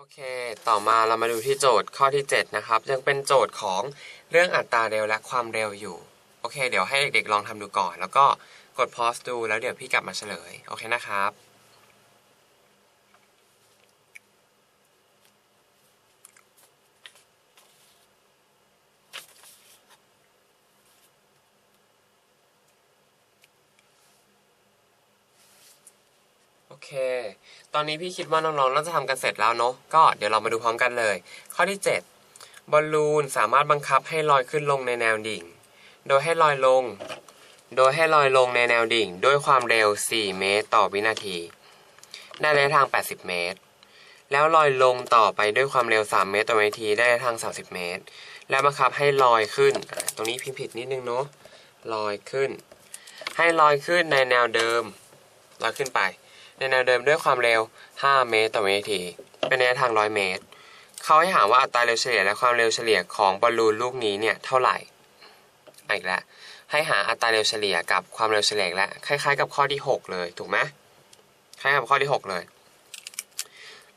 โอเค ต่อมาเรามาดูที่โจทย์ข้อที่ 7 นะครับ ยังเป็นโจทย์ของเรื่องอัตราเร็วและความเร็วอยู่ โอเค เดี๋ยวให้เด็กๆลองทำดูก่อน แล้วก็กดพอสดู แล้วเดี๋ยวพี่กลับมาเฉลย โอเคนะครับ โอเค ตอนนี้พี่คิดว่าน้องๆน่าจะทำกันเสร็จแล้วเนาะก็เดี๋ยวเรามาดูพร้อมกันเลย ข้อที่ 7 บอลลูนสามารถบังคับให้ลอยขึ้นลงในแนวดิ่ง โดยให้ลอยลง โดยให้ลอยลงในแนวดิ่ง ด้วยความเร็ว 4 เมตร ต่อวินาทีได้ระยะทาง 80 เมตร แล้วลอยลงต่อไปด้วยความเร็ว 3 เมตร ต่อวินาทีได้ระยะทาง 30 เมตร แล้วบังคับให้ลอยขึ้น ตรงนี้พิมพ์ผิดนิดนึงเนาะลอยขึ้น ให้ลอยขึ้นในแนวเดิมลอยขึ้นไป ในแนวเดิมด้วยความเร็ว 5 เมตรต่อวินาที เป็นระยะทาง 100 เมตร เขาให้ถามว่าอัตราเร็วเฉลี่ยและความเร็วเฉลี่ยของบอลลูนลูกนี้เนี่ยเท่าไหร่ อีกแล้ว ให้หาอัตราเร็วเฉลี่ยกับความเร็วเฉลี่ยและคล้ายๆ กับข้อที่ 6 เลย ถูกไหมคล้ายกับข้อที่ 6 เลย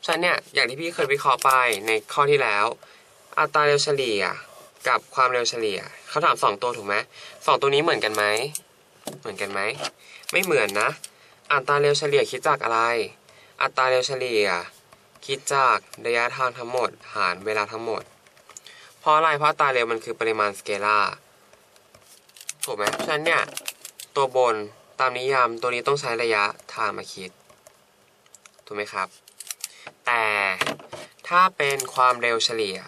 ฉะนั้นเนี่ย อย่างที่พี่เคยวิเคราะห์ไปในข้อที่แล้ว อัตราเร็วเฉลี่ยกับความเร็วเฉลี่ย เขาถาม 2 ตัวถูกไหมสองตัวนี้เหมือนกันไหม เหมือนกันไหม ไม่เหมือนนะ อัตราเร็วเฉลี่ยคิดจากอะไร อัตราเร็วเฉลี่ย คิดจากระยะทางทั้งหมด หารเวลาทั้งหมด เพราะอะไร เพราะอัตราเร็วมันคือปริมาณสเกลาถูกไหมฉะนั้นเนี่ย ตัวบนตามนิยามตัวนี้ต้องใช้ระยะทางมาคิด ถูกไหมครับ แต่ถ้าเป็นความเร็วเฉลี่ย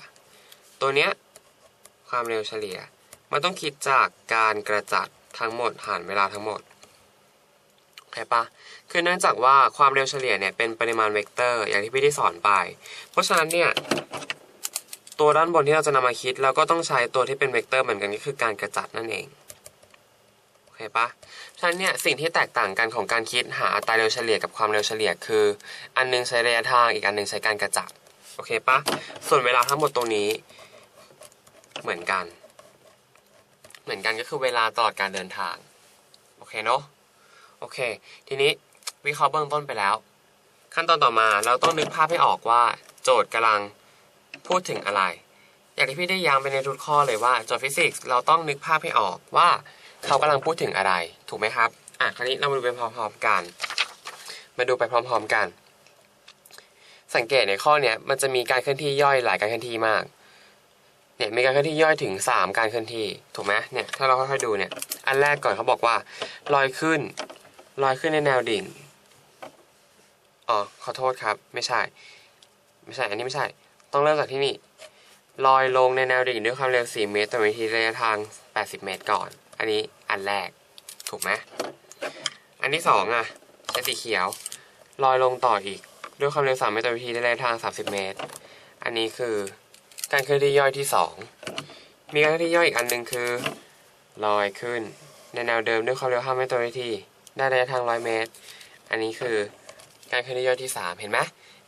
ตัวเนี้ยความเร็วเฉลี่ย มันต้องคิดจากการกระจัดทั้งหมดหารเวลาทั้งหมด โอเคปะคือเนื่องจากว่าความเร็วเฉลี่ยเนี่ยเป็นปริมาณเวกเตอร์ อย่างที่พี่ได้สอนไป เพราะฉะนั้นเนี่ยตัวด้านบนที่เราจะนำมาคิดเราก็ต้องใช้ตัวที่เป็นเวกเตอร์เหมือนกันก็คือการกระจัดนั่นเองโอเคปะฉะนั้นเนี่ยสิ่งที่แตกต่างกันของการคิดหาอัตราเร็วเฉลี่ยกับความเร็วเฉลี่ยคือ อันหนึงใช้ระยะทางอีกอันหนึงใช้การกระจัดโอเคปะส่วนเวลาทั้งหมดตรงนี้เหมือนกัน เหมือนกันก็คือเวลาตลอดการเดินทาง โอเคเนาะ โอเค ทีนี้วิเคราะห์เบื้องต้นไปแล้ว ขั้นตอนต่อมาเราต้องนึกภาพให้ออกว่า โจทย์กำลังพูดถึงอะไร อย่างที่พี่ได้ย้ำไปในทุกข้อเลยว่าโจทย์ฟิสิกส์เราต้องนึกภาพให้ออกว่าเขากำลังพูดถึงอะไร ถูกไหมครับอะคราวนี้เรามาดูไปพร้อมๆกัน มาดูไปพร้อมๆกัน สังเกตในข้อเนี้ยมันจะมีการเคลื่อนที่ย่อยหลายการเคลื่อนที่มากเนี่ยมีการเคลื่อนที่ย่อยถึง 3 การเคลื่อนที่ถูกไหมเนี่ยถ้าเราค่อยๆดูเนี่ยอันแรกก่อนเขาบอกว่าลอยขึ้น ลอยขึ้นในแนวดิ่ง อ๋อ ขอโทษครับ ไม่ใช่ ไม่ใช่ อันนี้ไม่ใช่ ต้องเริ่มจากที่นี่ ลอยลงในแนวดิ่งด้วยความเร็ว 4 เมตรต่อวินาทีระยะทาง 80 เมตรก่อน อันนี้อันแรก ถูกไหม อันที่สองอะใช้สีเขียว ลอยลงต่ออีก ด้วยความเร็ว 3 เมตรต่อวินาทีระยะทาง 30 เมตร อันนี้คือการเคลื่อนที่ย่อยที่สองมีการเคลื่อนที่ย่อยอีกอันหนึ่งคือ ลอยขึ้นในแนวเดิมด้วยความเร็ว 5 เมตรต่อวินาที ได้ระยะทาง 100 เมตร อันนี้คือการเคลื่อนที่ย่อยที่ 3 เห็นไหม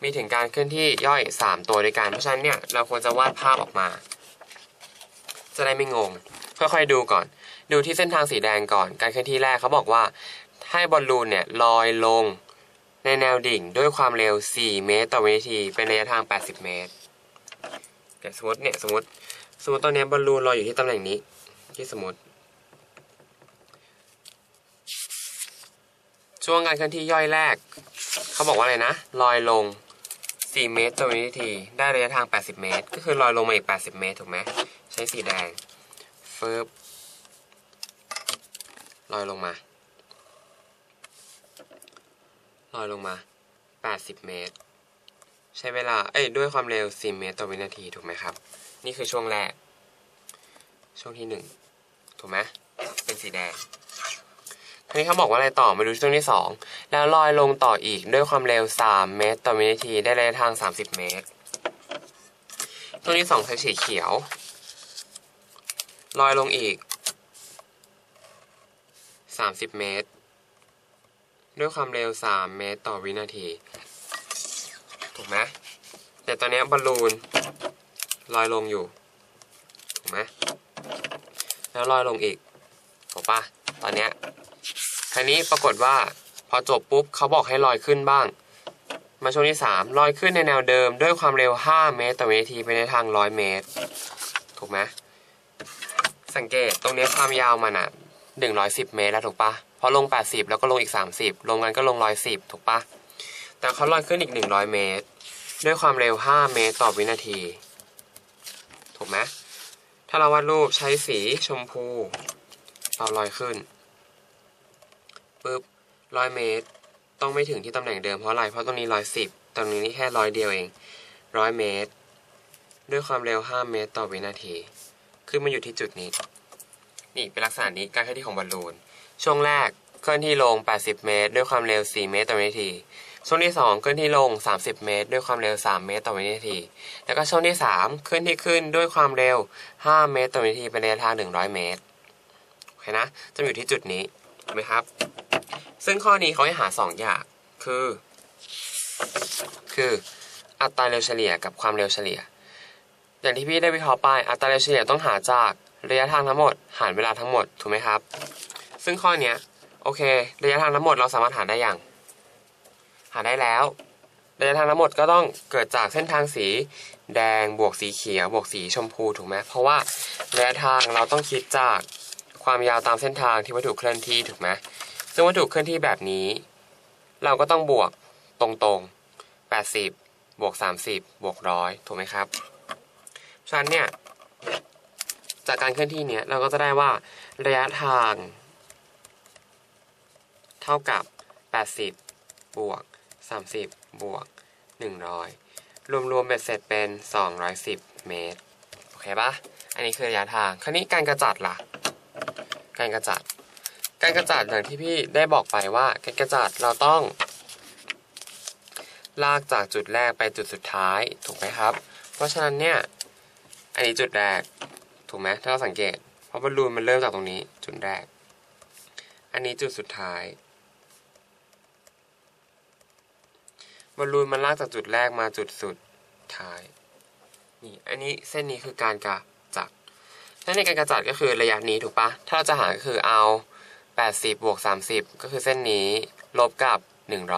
มีถึงการเคลื่อนที่ย่อย 3 ตัวด้วยกัน เพราะฉะนั้นเนี่ยเราควรจะวาดภาพออกมา จะได้ไม่งง ค่อยๆดูก่อน ดูที่เส้นทางสีแดงก่อน การเคลื่อนที่แรกเขาบอกว่าให้บอลลูนเนี่ยลอยลงในแนวดิ่งด้วยความเร็ว 4 เมตร ต่อวินาที เป็นระยะทาง 80 เมตรแต่สมมติเนี่ยสมมติสมมติตอนนี้บอลลูนลอยอยู่ที่ตำแหน่งนี้ ที่สมมติ ช่วงการเคลื่อนที่ย่อยแรก เขาบอกว่าอะไรนะ ลอยลง 4 เมตรต่อวินาที ได้ระยะทาง 80 เมตร ก็คือลอยลงมาอีก 80 เมตร ถูกไหม ใช้สีแดงฟึบลอยลงมา ลอยลงมา 80 เมตร ใช้เวลา เอ้ย ด้วยความเร็ว 4 เมตรต่อวินาที ถูกไหมครับ นี่คือช่วงแรก ช่วงที่ 1 ถูกไหม เป็นสีแดง ทีนี้เขาบอกว่าอะไรต่อ มาดูช่วงที่ 2 แล้วลอยลงต่ออีกด้วยความเร็ว 3 เมตร ต่อวินาทีได้ระยะทาง 30 เมตร ช่วงที่2ใช้สีเขียว ลอยลงอีก 30 เมตร ด้วยความเร็ว 3 เมตร ต่อวินาที ถูกไหมแต่ตอนนี้บอลลูนลอยลงอยู่ ถูกไหมแล้วลอยลงอีกถูกปะตอนเนี้ย ครนี้ปรากฏว่าพอจบปุ๊บเขาบอกให้ลอยขึ้นบ้าง มาช่วงที่ 3 ลอยขึ้นในแนวเดิมด้วยความเร็ว 5 เมตรต่อวินาทีไปในทาง 100 เมตร ถูกไหมสังเกตตรงนี้ความยาวมันอะ 110 เมตรแล้วถูกปะพอลง 80 แล้วก็ลงอีก 30 ลงกันก็ลง 110 ถูกปะแต่เขาลอยขึ้นอีก 100 เมตร ด้วยความเร็ว 5 เมตรต่อวินาที ถูกไหมถ้าเราวาดรูปใช้สีชมพูเราลอยขึ้น ปุ๊บร้อยเมตร ต้องไม่ถึงที่ตำแหน่งเดิมเพราะอะไร เพราะตรงนี้ร้อยสิบตรงนี้นี่แค่ร้อยเดียวเองร้อยเมตร ด้วยความเร็ว 5 เมตรต่อวินาที ขึ้นมาอยู่ที่จุดนี้ นี่เป็นลักษณะนี้การเคลื่อนที่ของบอลลูน ช่วงแรกเคลื่อนที่ลง 80 เมตร ด้วยความเร็ว 4 เมตรต่อวินาที ช่วงที่ 2 เคลื่อนที่ลง 30 เมตร ด้วยความเร็ว 3 เมตรต่อวินาที แล้วก็ช่วงที่ 3 เคลื่อนที่ขึ้นด้วยความเร็ว 5 เมตรต่อวินาทีเป็นระยะทาง 100 เมตร โอเคนะ จะอยู่ที่จุดนี้ ถูกไหมครับ ซึ่งข้อนี้เขาให้หา 2 อย่าง คือ คืออัตราเร็วเฉลี่ยกับความเร็วเฉลี่ย อย่างที่พี่ได้วิเคราะห์ไป อัตราเร็วเฉลี่ยต้องหาจากระยะทางทั้งหมด หารเวลาทั้งหมด ถูกไหมครับ ซึ่งข้อเนี้ยโอเค ระยะทางทั้งหมดเราสามารถหาได้อย่าง หาได้แล้ว ระยะทางทั้งหมดก็ต้องเกิดจากเส้นทางสี แดงบวกสีเขียวบวกสีชมพูถูกไหมเพราะว่าระยะทางเราต้องคิดจากความยาวตามเส้นทางที่วัตถุเคลื่อนที่ถูกไหม ซึ่งวัตถุเคลื่อนที่แบบนี้ เราก็ต้องบวกตรงๆ 80 บวก 30 บวกร้อยถูกไหมครับฉะนั้นเนี่ย จากการเคลื่อนที่เนี้ยเราก็จะได้ว่าระยะทาง เท่ากับ 80 บวก 30 บวก 100 รวมๆเบ็ดเสร็จเป็น 210 เมตร โอเคปะอันนี้คือระยะทาง คราวนี้การกระจัดล่ะ การกระจัด การกระจัดอย่างที่พี่ได้บอกไปว่าการกระจัดเราต้อง ลากจากจุดแรกไปจุดสุดท้ายถูกไหมครับ เพราะฉะนั้นเนี่ยอันนี้จุดแรกถูกไหมถ้าเราสังเกต เพราะบอลลูนมันเริ่มจากตรงนี้จุดแรก อันนี้จุดสุดท้ายบอลลูนมันลากจากจุดแรกมาจุดสุดท้ายนี่อันนี้เส้นนี้คือการกระจัดถ้าในการกระจัดก็คือระยะนี้ถูกปะถ้าเราจะหาก็คือเอา 80บวก30 ก็คือเส้นนี้ลบกับ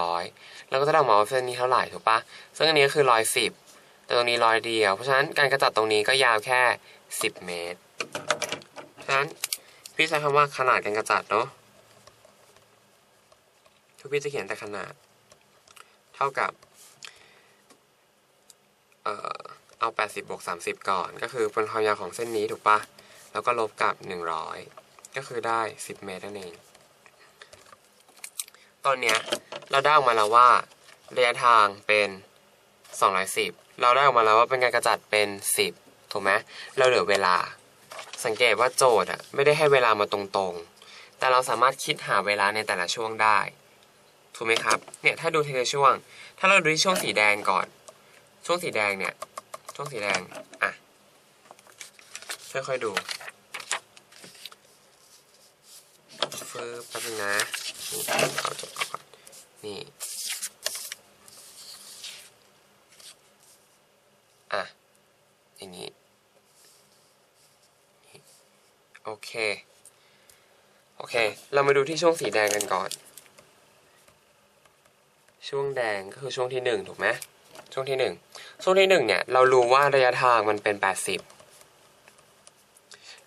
100 แล้วก็จะได้ออกมาว่าเส้นนี้เท่าไหร่ถูกปะซึ่งอันนี้ก็คือ 110 แต่ตรงนี้ร้อยเดียว เพราะฉะนั้นการกระจัดตรงนี้ก็ยาวแค่ 10 เมตรฉะนั้นพี่ใช้คำว่าขนาดการกระจัดเนาะทุกพี่จะเขียนแต่ขนาด เท่ากับเอ่อเอา 80บวก30 ก่อน ก็คือเป็นความยาวของเส้นนี้ถูกปะแล้วก็ลบกับ 100 ก็คือได้ 10 เมตรนั่นเอง ตอนเนี้ยเราได้ออกมาแล้วว่าระยะทางเป็น 210 เราได้ออกมาแล้วว่าเป็นการกระจัดเป็น 10 ถูกไหมเราเหลือเวลา สังเกตว่าโจทย์อะไม่ได้ให้เวลามาตรงๆ แต่เราสามารถคิดหาเวลาในแต่ละช่วงได้ ถูกไหมครับ เนี่ยถ้าดูทีละช่วง ถ้าเราดูที่ช่วงสีแดงก่อน ช่วงสีแดงเนี่ย ช่วงสีแดง อะ ค่อยๆดู ฟืบแป๊บนึงนะเอาจบก่อนนี่อะอย่างนี้โอเค โอเค เรามาดูที่ช่วงสีแดงกันก่อน ช่วงแดงก็คือช่วงที่หนึ่งถูกไหมช่วงที่หนึ่งช่วงที่หนึ่งเนี่ย เรารู้ว่าระยะทางมันเป็น80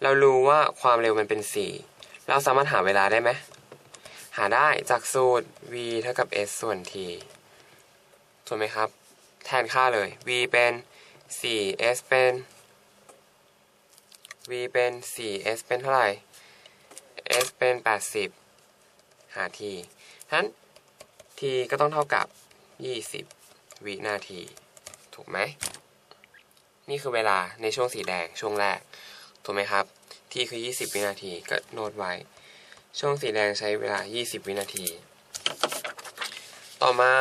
เรารู้ว่าความเร็วมันเป็น4 เราสามารถหาเวลาได้ไหม หาได้จากสูตร v เท่ากับ s ส่วน t ถูกไหมครับ แทนค่าเลย v เป็น4 s เป็น v เป็น4 s เป็นเท่าไหร่ s เป็น 80 หา t ฉะนั้น t ก็ต้องเท่ากับ 20 วินาที ถูกไหม นี่คือเวลาในช่วงสีแดงช่วงแรก ถูกไหมครับ t คือ 20 วินาที ก็โน้ตไว้ ช่วงสีแดงใช้เวลา 20 วินาที ต่อมา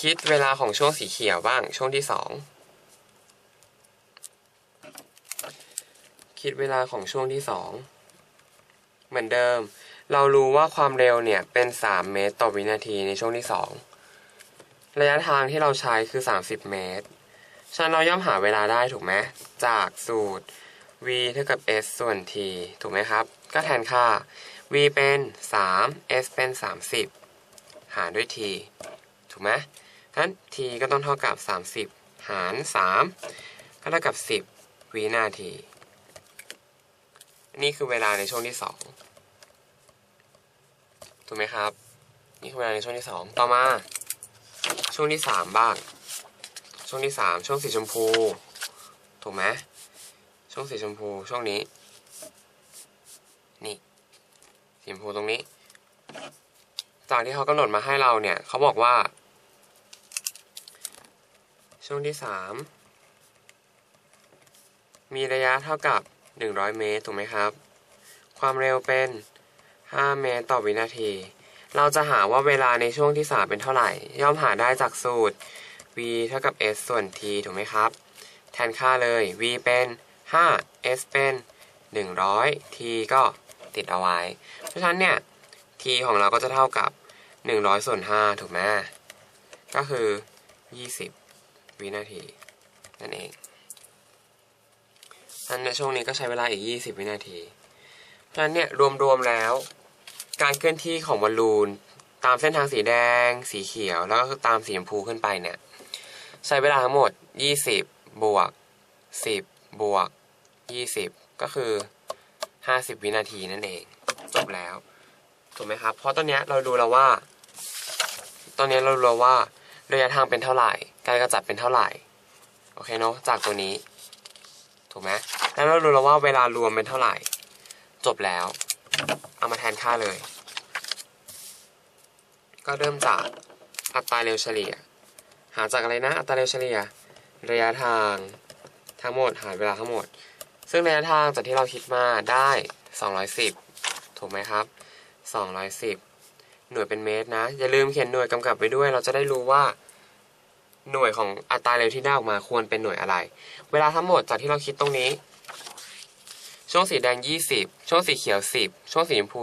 คิดเวลาของช่วงสีเขียวบ้าง ช่วงที่ 2 คิดเวลาของช่วงที่ 2 เหมือนเดิม เรารู้ว่าความเร็วเนี่ยเป็น 3 เมตรต่อวินาทีในช่วงที่ 2 ระยะทางที่เราใช้คือ 30 เมตรฉะนั้นเราย่อมหาเวลาได้ถูกไหมจากสูตร v เท่ากับ s ส่วน t ถูกไหมครับ ก็แทนค่า v เป็น 3 s เป็น 30 หารด้วย t ถูกไหมนั้น t ก็ต้องเท่ากับ 30 หาร 3 ก็เท่ากับ 10 วินาที นี่คือเวลาในช่วงที่ 2 ถูกไหมครับ นี่คือเวลาในช่วงที่ 2 ต่อมา ช่วงที่ 3 บ้าง ช่วงที่ 3 ช่วงสีชมพู ถูกไหม ช่วงสีชมพูช่วงนี้ นี่ สีชมพูตรงนี้ จากที่เขากำหนดมาให้เราเนี่ย เขาบอกว่า ช่วงที่สามมีระยะเท่ากับ 100 เมตร ถูกไหมครับ ความเร็วเป็น 5 เมตรต่อวินาที เราจะหาว่าเวลาในช่วงที่ 3 เป็นเท่าไหร่ ย่อมหาได้จากสูตร v เท่ากับ s ส่วน t ถูกไหมครับ แทนค่าเลย v เป็น 5 s เป็น 100 t ก็ติดเอาไว้ เพราะฉะนั้นเนี่ย t ของเราก็จะเท่ากับ 100 ส่วน 5 ถูกไหมก็คือ 20 วินาที นั่นเองนั้นในช่วงนี้ก็ใช้เวลาอีก 20 วินาที เพราะฉะนั้นเนี่ย รวมๆแล้ว การเคลื่อนที่ของบอลลูน ตามเส้นทางสีแดง สีเขียว แล้วก็ตามสีชมพูขึ้นไปเนี่ย ใช้เวลาทั้งหมด 20 บวก 10 บวก 20 ก็คือ 50 วินาทีนั่นเอง จบแล้ว ถูกไหมครับ เพราะตอนนี้เราดูแล้วว่า ตอนนี้เรารู้วว่าระยะทางเป็นเท่าไหร่ การกระจัดเป็นเท่าไหร่ โอเคเนาะ จากตัวนี้ ถูกไหมแล้วเรารู้แล้วว่าเวลารวมเป็นเท่าไหร่ จบแล้ว เอามาแทนค่าเลย ก็เริ่มจากอัตราเร็วเฉลี่ย หาจากอะไรนะ อัตราเร็วเฉลี่ย ระยะทาง ทั้งหมดหารเวลาทั้งหมด ซึ่งระยะทางจากที่เราคิดมาได้ 210 ถูกไหมครับ 210 หน่วยเป็นเมตรนะ อย่าลืมเขียนหน่วยกำกับไว้ด้วย เราจะได้รู้ว่า หน่วยของอัตราเร็วที่ได้ออกมาควรเป็นหน่วยอะไร เวลาทั้งหมดจากที่เราคิดตรงนี้ ช่วงสีแดง 20 ช่วงสีเขียว 10 ช่วงสีชมพู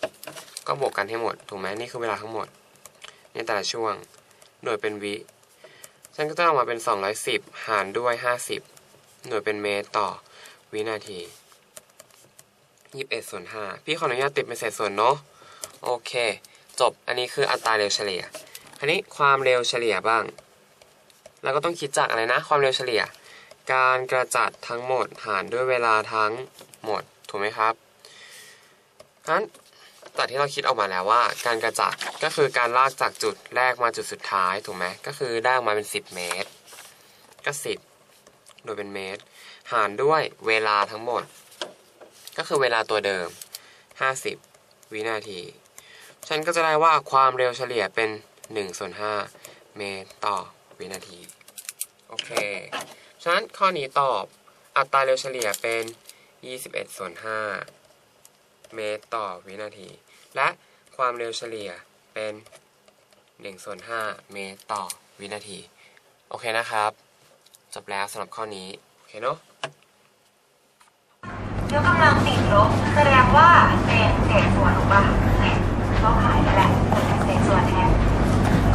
20 ก็บวกกันให้หมด ถูกไหมนี่คือเวลาทั้งหมด ในแต่ละช่วง หน่วยเป็นวิฉันก็จะออกมาเป็น 210 หารด้วย 50 หน่วยเป็นเมตรต่อวินาที21ส่วน5พี่ขออนุญาตติดเป็นเศษส่วนเนาะโอเค จบอันนี้คืออัตราเร็วเฉลี่ยอันนี้ความเร็วเฉลี่ยบ้างเราก็ต้องคิดจากอะไรนะ ความเร็วเฉลี่ย การกระจัดทั้งหมดหารด้วยเวลาทั้งหมดถูกไหมครับงั้นจากที่เราคิดออกมาแล้วว่า การกระจัดก็คือการลากจากจุดแรกมาจุดสุดท้ายถูกไหมก็คือได้ออกมาเป็น 10 เมตร ก็ 10 โดยเป็นเมตร หารด้วยเวลาทั้งหมด ก็คือเวลาตัวเดิม 50 วินาที ฉันก็จะได้ว่าความเร็วเฉลี่ยเป็น1ส่วน5เมตรต่อวินาที โอเค ฉะนั้นข้อนี้ตอบอัตราเร็วเฉลี่ยเป็น 21ส่วน5เมตรต่อวินาที และความเร็วเฉลี่ยเป็น1ส่วน5เมตรต่อวินาที โอเคนะครับ จบแล้วสำหรับข้อนี้ โอเคเนาะยกกำลังติดลบแสดงว่าเป็นเศษส่วนถูกป่ะเนี่ยเขาขายนั่นแหละเป็นเศษส่วนแทน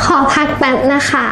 ขอพักแป๊บนะคะ